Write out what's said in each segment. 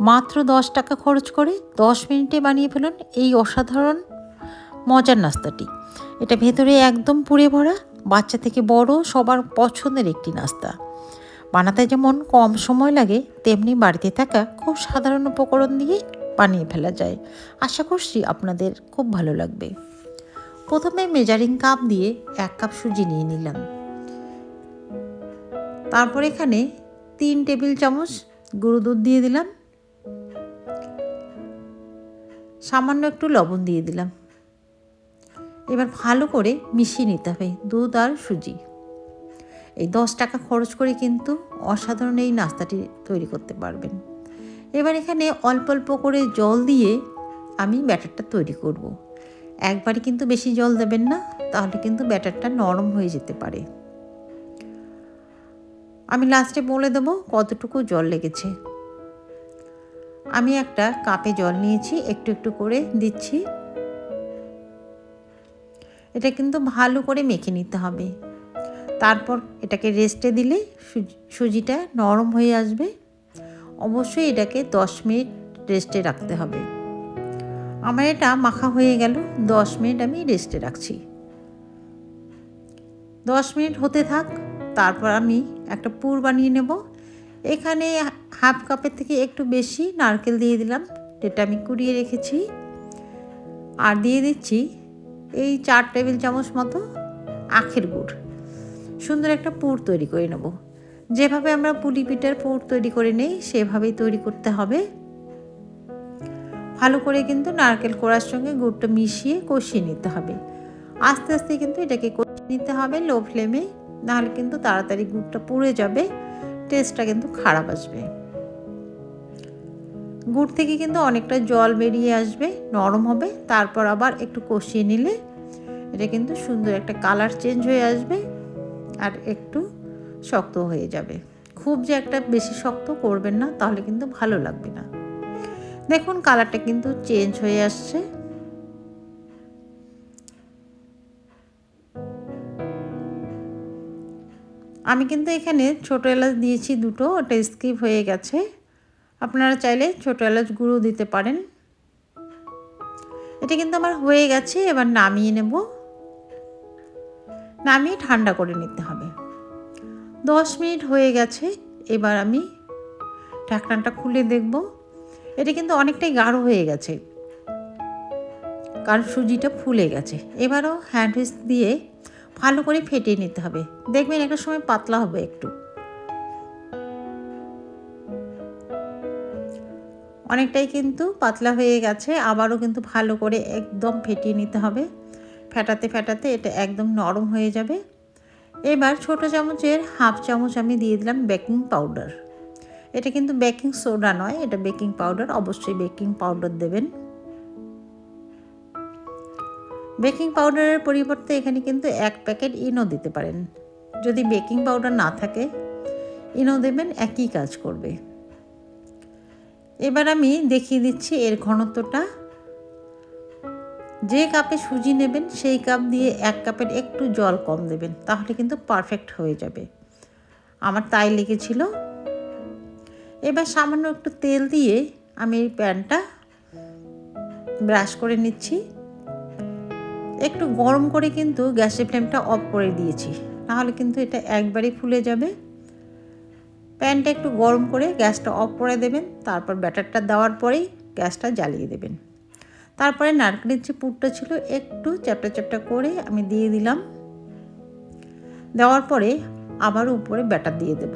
মাত্র দশ টাকা খরচ করে দশ মিনিটে বানিয়ে ফেলুন এই অসাধারণ মজার নাস্তাটি। এটা ভেতরে একদম পুড়ে ভরা, বাচ্চা থেকে বড়, সবার পছন্দের একটি নাস্তা। বানাতে যেমন কম সময় লাগে, তেমনি বাড়িতে থাকা খুব সাধারণ উপকরণ দিয়ে বানিয়ে ফেলা যায়। আশা করছি আপনাদের খুব ভালো লাগবে। প্রথমে মেজারিং কাপ দিয়ে এক কাপ সুজি নিয়ে নিলাম। তারপর এখানে তিন টেবিল চামচ গুঁড়ো দুধ দিয়ে দিলাম। সামান্য একটু লবণ দিয়ে দিলাম। এবার ভালো করে মিশিয়ে নিতে হবে দুধ আর সুজি। এই দশ টাকা খরচ করে কিন্তু অসাধারণ এই নাস্তাটি তৈরি করতে পারবেন। এবার এখানে অল্প অল্প করে জল দিয়ে আমি ব্যাটারটা তৈরি করব। একবারে কিন্তু বেশি জল দেবেন না, তাহলে কিন্তু ব্যাটারটা নরম হয়ে যেতে পারে। আমি লাস্টে বলে দেবো কতটুকু জল লেগেছে। আমি একটা কাপে জল নিয়েছি, একটু একটু করে দিচ্ছি। এটা কিন্তু ভালো করে মেখে নিতে হবে। তারপর এটাকে রেস্টে দিলে সুজিটা নরম হয়ে আসবে। অবশ্যই এটাকে দশ মিনিট রেস্টে রাখতে হবে। আমার এটা মাখা হয়ে গেল, দশ মিনিট আমি রেস্টে রাখছি। দশ মিনিট হতে থাক, তারপর আমি একটা পুর বানিয়ে নেব। এখানে হাফ কাপের থেকে একটু বেশি নারকেল দিয়ে দিলাম। যেটা আমি কুড়িয়ে রেখেছি। আর দিয়ে দিচ্ছি এই চার টেবিল চামচ মতো আখের গুড়। সুন্দর একটা পুর তৈরি করে নেব। যেভাবে আমরা পুলি পিঠার পুর তৈরি করে নেই, সেভাবেই তৈরি করতে হবে। ভালো করে কিন্তু নারকেল কোড়ার সঙ্গে গুড়টা মিশিয়ে কষিয়ে নিতে হবে। আস্তে আস্তে কিন্তু এটাকে কষিয়ে নিতে হবে লো ফ্লেমে। নাহলে কিন্তু তাড়াতাড়ি গুড়টা পুড়ে যাবে, টেস্টটা কিন্তু খারাপ আসবে। গুড় থেকে কিন্তু অনেকটা জল বেরিয়ে আসবে, নরম হবে, তারপর আবার একটু কষিয়ে নিলে এটা কিন্তু সুন্দর একটা কালার চেঞ্জ হয়ে আসবে আর একটু শক্ত হয়ে যাবে। খুব যে একটা বেশি শক্ত করবেন না, তাহলে কিন্তু ভালো লাগবে না। দেখুন কালারটা কিন্তু চেঞ্জ হয়ে আসছে। আমি কিন্তু এখানে ছোটো এলাচ দিয়েছি দুটো, ওটা স্কিপ হয়ে গেছে। আপনারা চাইলে ছোটো এলাচ গুঁড়ো দিতে পারেন। এটা কিন্তু আমার হয়ে গেছে, এবার নামিয়ে নেব। নামিয়ে ঠান্ডা করে নিতে হবে। দশ মিনিট হয়ে গেছে, এবার আমি ঢাকনাটা খুলে দেখব। এটা কিন্তু অনেকটাই গাঢ় হয়ে গেছে, কারণ সুজিটা ফুলে গেছে। এবারও হ্যান্ড দিয়ে ভালো করে ফেটিয়ে নিতে হবে। দেখবেন একটা সময় পাতলা হবে একটু। অনেকটাই কিন্তু পাতলা হয়ে গেছে, আবারও কিন্তু ভালো করে একদম ফেটিয়ে নিতে হবে। ফেটাতে ফেটাতে এটা একদম নরম হয়ে যাবে। এবার ছোট চামচের হাফ চামচ আমি দিয়ে দিলাম বেকিং পাউডার। এটা কিন্তু বেকিং সোডা নয়, এটা বেকিং পাউডার, অবশ্যই বেকিং পাউডার দেবেন। বেকিং পাউডারের পরিবর্তে এখানে কিন্তু এক প্যাকেট ইনো দিতে পারেন। যদি বেকিং পাউডার না থাকে, ইনো দেবেন একই কাজ করবে। এবার আমি দেখিয়ে দিচ্ছি এর ঘনত্বটা। যে কাপে সুজি নেবেন, সেই কাপ দিয়ে এক কাপের একটু জল কম দেবেন, তাহলে কিন্তু পারফেক্ট হয়ে যাবে। আমার তাই লেগেছিল। এবার সামান্য একটু তেল দিয়ে আমি এই প্যানটা ব্রাশ করে নিচ্ছি। একটু গরম করে কিন্তু গ্যাসের ফ্লেমটা অফ করে দিয়েছি, নাহলে কিন্তু এটা একবারই ফুলে যাবে। প্যানটা একটু গরম করে গ্যাসটা অফ করে দেবেন। তারপর ব্যাটারটা দেওয়ার পরেই গ্যাসটা জ্বালিয়ে দেবেন। তারপরে নারকেলের যে পুরটা ছিল একটু চ্যাপটা চ্যাপটা করে আমি দিয়ে দিলাম। দেওয়ার পরে আবার উপরে ব্যাটার দিয়ে দেব।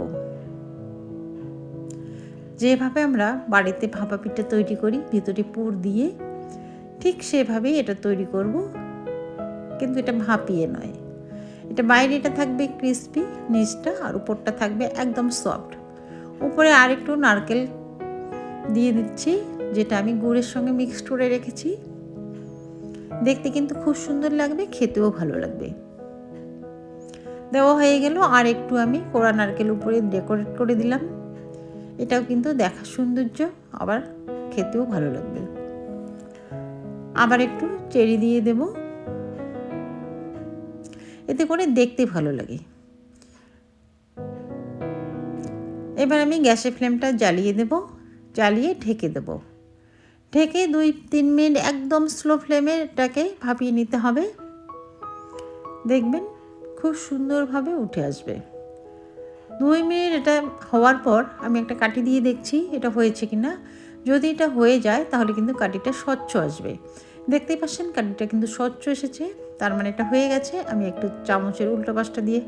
যেভাবে আমরা বাড়িতে ভাপা পিঠা তৈরি করি, ভিতরে পুর দিয়ে, ঠিক সেভাবেই এটা তৈরি করব। কিন্তু এটা ভাপিয়ে নয়। এটা বাইরেটা থাকবে ক্রিস্পি নিচটা আর উপরটা থাকবে একদম সফট উপরে আরেকটু নারকেল দিয়ে দিচ্ছি, যেটা আমি গুড়ের সঙ্গে মিক্সড করে রেখেছি। দেখতে কিন্তু খুব সুন্দর লাগবে, খেতেও ভালো লাগবে। দেওয়া হয়ে গেল, আর একটু আমি কোড়া নারকেল উপরে ডেকোরেট করে দিলাম। এটাও কিন্তু দেখা সৌন্দর্য, আবার খেতেও ভালো লাগবে। আবার একটু চেরি দিয়ে দেব। এতে করে দেখতে ভালো লাগে। এবার আমি গ্যাসের ফ্লেমটা জ্বালিয়ে দেব, জ্বালিয়ে ঢেকে দেবো। ঢেকে দুই তিন মিনিট একদম স্লো ফ্লেমে এটাকে ভাপিয়ে নিতে হবে। দেখবেন খুব সুন্দরভাবে উঠে আসবে। দুই মিনিট এটা হওয়ার পর আমি একটা কাঠি দিয়ে দেখছি এটা হয়েছে কি না যদি এটা হয়ে যায় তাহলে কিন্তু কাঠিটা স্বচ্ছ আসবে। দেখতেই পাচ্ছেন কাঠিটা কিন্তু স্বচ্ছ এসেছে। তার মানে এটা হয়ে গেছে। আমি একটু চামচের উল্টো পাশটা দিয়ে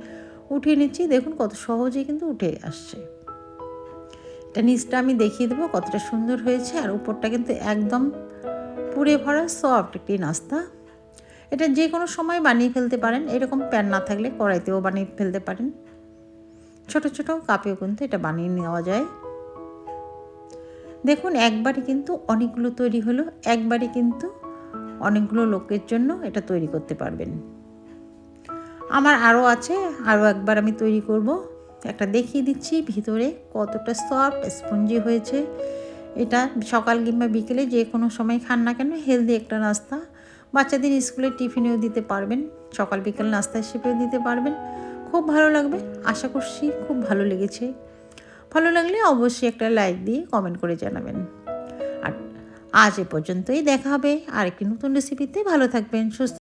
উঠিয়ে নিচ্ছি। দেখুন কত সহজেই কিন্তু উঠে আসছে। এটা নিচটা আমি দেখিয়ে দেবো কতটা সুন্দর হয়েছে। আর উপরটা কিন্তু একদম পুড়ে ভরা সফট একটি নাস্তা। এটা যে কোনো সময় বানিয়ে ফেলতে পারেন। এরকম প্যান না থাকলে কড়াইতেও বানিয়ে ফেলতে পারেন। ছোট ছোট কাপেও কিন্তু এটা বানিয়ে নেওয়া যায়। দেখুন একবারই কিন্তু অনেকগুলো তৈরি হলো। একবারই কিন্তু অনেকগুলো লোকের জন্য এটা তৈরি করতে পারবেন। আমার আরও আছে, আরও একবার আমি তৈরি করব। একটা দেখিয়ে দিচ্ছি ভিতরে কতটা সফট স্পঞ্জি হয়েছে। এটা সকাল কিংবা বিকেলে যে কোনো সময় খান না কেন, হেলদি একটা নাস্তা। বাচ্চাদের স্কুলে টিফিনেও দিতে পারবেন, সকাল বিকেল নাস্তা হিসেবেও দিতে পারবেন। খুব ভালো লাগবে, আশা করছি খুব ভালো লেগেছে। ভালো লাগলে অবশ্যই একটা লাইক দিয়ে কমেন্ট করে জানাবেন। আজ এ পর্যন্তই দেখা হবে আর একটি নতুন রেসিপিতে ভালো থাকবেন সুস্থ